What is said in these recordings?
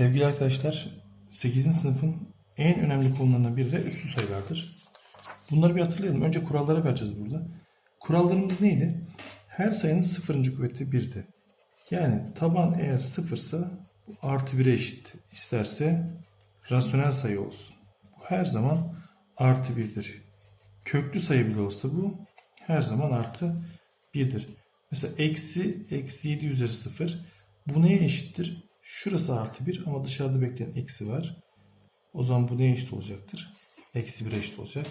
Sevgili arkadaşlar, 8. sınıfın en önemli konularından biri de üslü sayılardır. Bunları bir hatırlayalım. Önce kurallara vereceğiz burada. Kurallarımız neydi? Her sayının sıfırıncı kuvveti 1'di. Yani taban eğer sıfırsa artı 1'e eşit. İsterse rasyonel sayı olsun. Bu her zaman artı 1'dir. Köklü sayı bile olsa bu her zaman artı 1'dir. Mesela eksi, eksi 7 üzeri 0. Bu neye eşittir? Şurası artı 1 ama dışarıda bekleyen eksi var. O zaman bu neye eşit olacaktır? Eksi 1'e eşit olacak.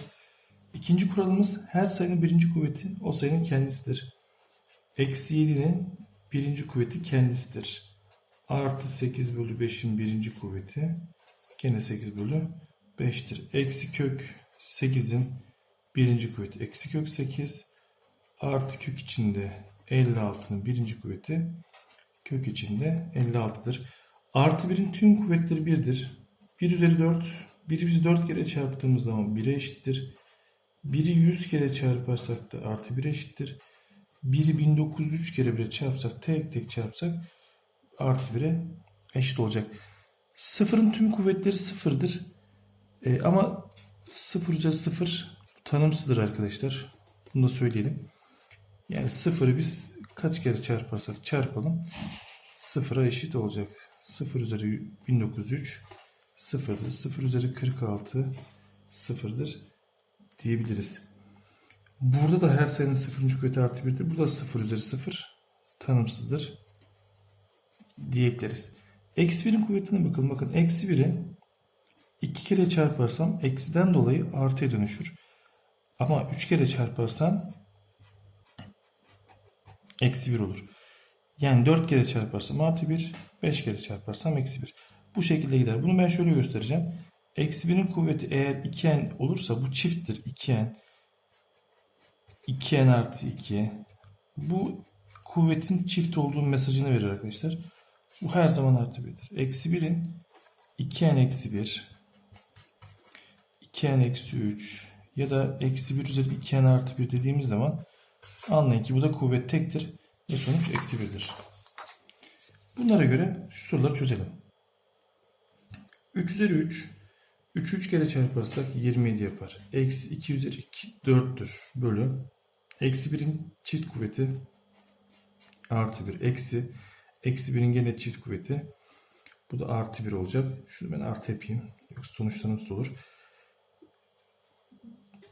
İkinci kuralımız her sayının birinci kuvveti o sayının kendisidir. Eksi 7'nin birinci kuvveti kendisidir. Artı 8 bölü 5'in birinci kuvveti gene 8 bölü 5'tir. Eksi kök 8'in birinci kuvveti eksi kök 8 artı kök içinde 56'nın birinci kuvveti kök içinde 56'dır. Artı 1'in tüm kuvvetleri 1'dir. 1 üzeri 4. 1'i biz 4 kere çarptığımız zaman 1'e eşittir. 1'i 100 kere çarparsak da artı 1'e eşittir. 1'i 1903 kere bile çarpsak tek tek çarpsak artı 1'e eşit olacak. Sıfırın tüm kuvvetleri sıfırdır. E, ama 0 üzeri 0 tanımsızdır arkadaşlar. Bunu da söyleyelim. Yani sıfırı biz kaç kere çarparsak çarpalım sıfıra eşit olacak. 0 üzeri 1903 sıfırdır. 0 üzeri 46 sıfırdır diyebiliriz. Burada da her sayının sıfırıncı kuvveti artı 1'dir. Burada 0 üzeri 0 tanımsızdır diye ekleriz. Eksi 1'in kuvvetine bakalım. Bakın eksi 1'i 2 kere çarparsam eksiden dolayı artıya dönüşür. Ama 3 kere çarparsam eksi 1 olur. Yani 4 kere çarparsam artı 1, 5 kere çarparsam eksi 1. Bu şekilde gider. Bunu ben şöyle göstereceğim. Eksi 1'in kuvveti eğer 2n olursa bu çifttir. 2n. 2n artı 2. Bu kuvvetin çift olduğu mesajını verir arkadaşlar. Bu her zaman artı 1'dir. Eksi 1'in 2n eksi 1, 2n eksi 3 ya da eksi 1 üzeri 2n artı 1 dediğimiz zaman anlayın ki bu da kuvvet tektir ve sonuç eksi 1'dir. Bunlara göre şu soruları çözelim. 3 üzeri 3 3 3 kere çarparsak 27 yapar. Eksi 2 üzeri 2 4'tür bölü. Eksi 1'in çift kuvveti artı 1 eksi. Eksi 1'in gene çift kuvveti. Bu da artı 1 olacak. Şunu ben artı yapayım. Yoksa sonuçta nasıl olur?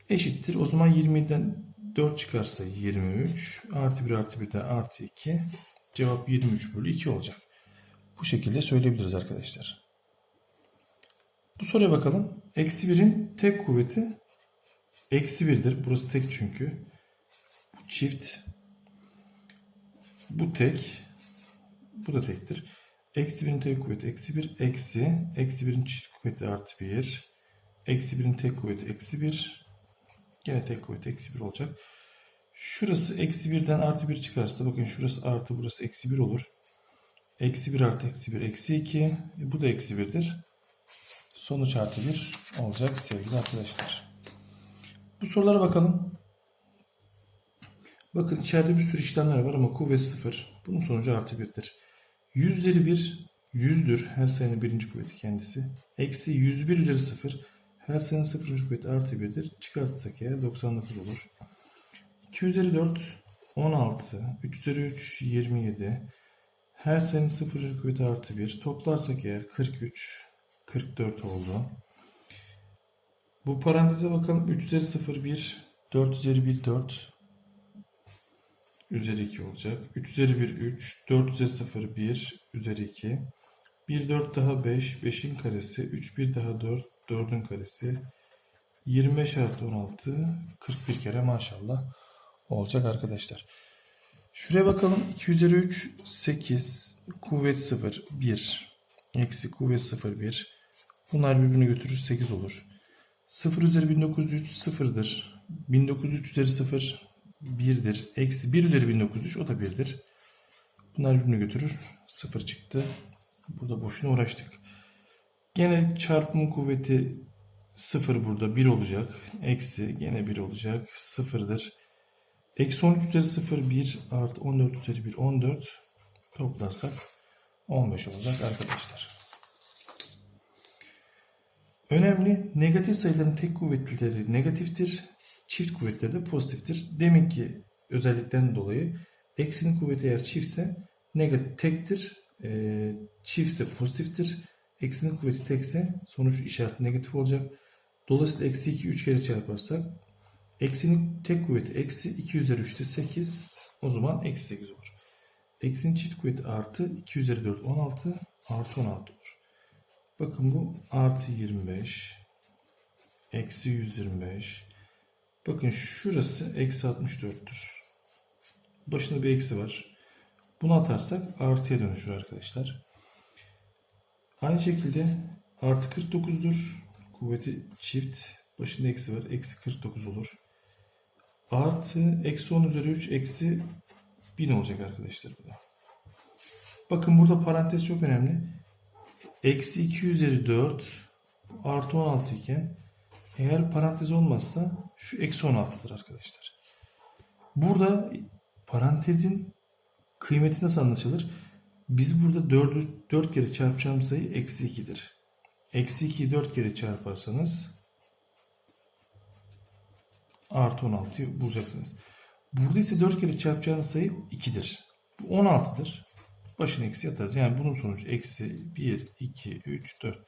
Eşittir. O zaman 27'den 4 çıkarsa 23. Artı 1 artı 1'den artı 2. Cevap 23 bölü 2 olacak. Bu şekilde söyleyebiliriz arkadaşlar. Bu soruya bakalım. Eksi 1'in tek kuvveti eksi 1'dir. Burası tek çünkü. Bu çift. Bu tek. Bu da tektir. Eksi 1'in tek kuvveti eksi 1. Eksi. Eksi 1'in çift kuvveti artı 1. Eksi 1'in tek kuvveti eksi 1. Gene tek kuvveti eksi 1 olacak. Şurası eksi 1'den artı 1 çıkarsa bakın şurası artı burası eksi 1 olur. Eksi 1 artı eksi 1 eksi 2. E, bu da eksi 1'dir. Sonuç artı 1 olacak sevgili arkadaşlar. Bu sorulara bakalım. Bakın içeride bir sürü işlemler var ama kuvvet 0. Bunun sonucu artı 1'dir. 100 üzeri 1 100'dür. Her sayının birinci kuvveti kendisi. Eksi 101 üzeri 0. Her sayının sıfırıncı kuvveti artı 1'dir. Çıkartırsak eğer 99 olur. 2 üzeri 4 16. 3 üzeri 3 27. Her sayının sıfırıncı kuvveti artı 1. Toplarsak eğer 43 44 oldu. Bu paranteze bakalım. 3 üzeri 0 1. 4 üzeri 1 4. Üzeri 2 olacak. 3 üzeri 1 3. 4 üzeri 0 1. Üzeri 2. 1 4 daha 5. 5'in karesi. 3 1 daha 4. 4'ün karesi. 25 artı 16. 41 kere maşallah olacak arkadaşlar. Şuraya bakalım. 2 üzeri 3 8. Kuvvet 0 1. Eksi kuvvet 0 1. Bunlar birbirini götürür 8 olur. 0 üzeri 1903 sıfırdır. 1903 üzeri 0 1'dir. Eksi 1 üzeri 1903 o da 1'dir. Bunlar birbirini götürür. 0 çıktı. Burada boşuna uğraştık. Gene çarpım kuvveti 0 burada 1 olacak. Eksi gene 1 olacak. 0'dır. Eksi 13 üzeri 0 1 artı 14 üzeri 1 14 toplarsak 15 olacak arkadaşlar. Önemli negatif sayıların tek kuvvetlileri negatiftir. Çift kuvvetleri de pozitiftir. Demek ki özellikten dolayı eksinin kuvveti eğer çiftse negatif tektir. E, çiftse pozitiftir. Eksinin kuvveti tekse sonuç işareti negatif olacak. Dolayısıyla eksi 2 3 kere çarparsak eksinin tek kuvveti eksi 2 üzeri 3'te 8 o zaman eksi 8 olur. Eksinin çift kuvveti artı 2 üzeri 4 16 artı 16 olur. Bakın bu artı 25 eksi 125 bakın şurası eksi 64'tür. Başında bir eksi var. Bunu atarsak artıya dönüşür arkadaşlar. Aynı şekilde artı 49'dur. Kuvveti çift. Başında eksi var. Eksi 49 olur. Artı eksi 10 üzeri 3 eksi 1000 olacak arkadaşlar bu da. Bakın burada parantez çok önemli. Eksi 2 üzeri 4 artı 16 iken eğer parantez olmazsa şu eksi 16'dır arkadaşlar. Burada parantezin kıymeti nasıl anlaşılır? Biz burada 4'ü 4 kere çarpacağımız sayı eksi 2'dir. Eksi 2'yi 4 kere çarparsanız artı 16'yı bulacaksınız. Burada ise 4 kere çarpacağınız sayı 2'dir. Bu 16'dır. Başına eksi yatarız. Yani bunun sonucu eksi 1, 2, 3, 4.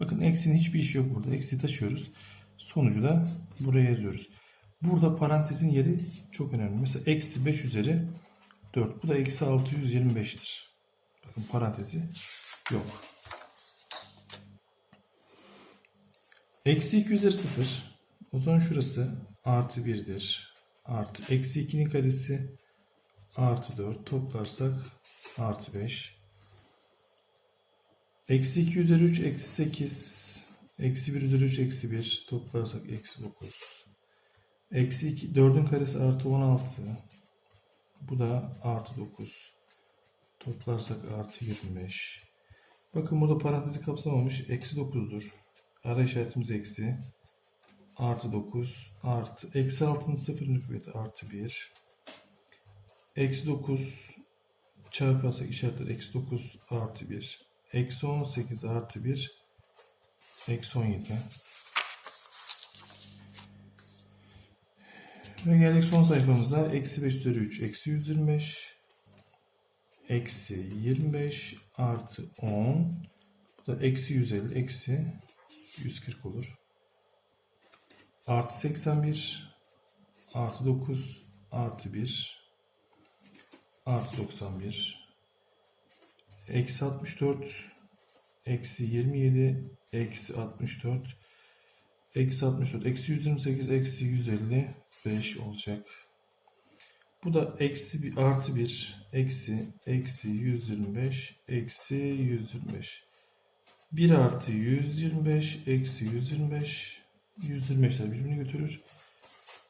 Bakın eksinin hiçbir işi yok burada. Eksi taşıyoruz. Sonucu da buraya yazıyoruz. Burada parantezin yeri çok önemli. Mesela eksi 5 üzeri 4. Bu da eksi 625'tir. Bakın parantezi yok. Eksi 2 üzeri 0. O zaman şurası artı 1'dir. Artı eksi 2'nin karesi artı 4 toplarsak artı 5. Eksi 2 üzeri 3 eksi 8. Eksi 1 üzeri 3 eksi 1 toplarsak eksi 9. Eksi 2, 4'ün karesi artı 16. Bu da artı 9. Toplarsak artı 25. Bakın burada parantezi kapsamamış. Eksi 9'dur. Ara işaretimiz eksi. Artı 9. Artı. Eksi 6'nın sıfırıncı kuvveti artı 1. Eksi 9 çarparsak işaretler eksi 9 artı 1. Eksi 18 artı 1. Eksi 17. Ve geldik son sayfamıza. Eksi 5 üzeri 3. Eksi 125. Eksi 25 artı 10. Bu da eksi 150. Eksi 140 olur. Artı 81. Artı 9. Artı 1. Artı 91. Eksi 64. Eksi 27. Eksi 64. Eksi 64. Eksi 128. Eksi 155 olacak. Bu da eksi bir artı 1. Eksi. Eksi 125. Eksi 125. 1 artı 125. Eksi 125. 125'ler birbirini götürür.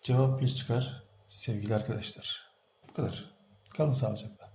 Cevap 1 çıkar sevgili arkadaşlar. Bu kadar. Kalın sağlıcakla.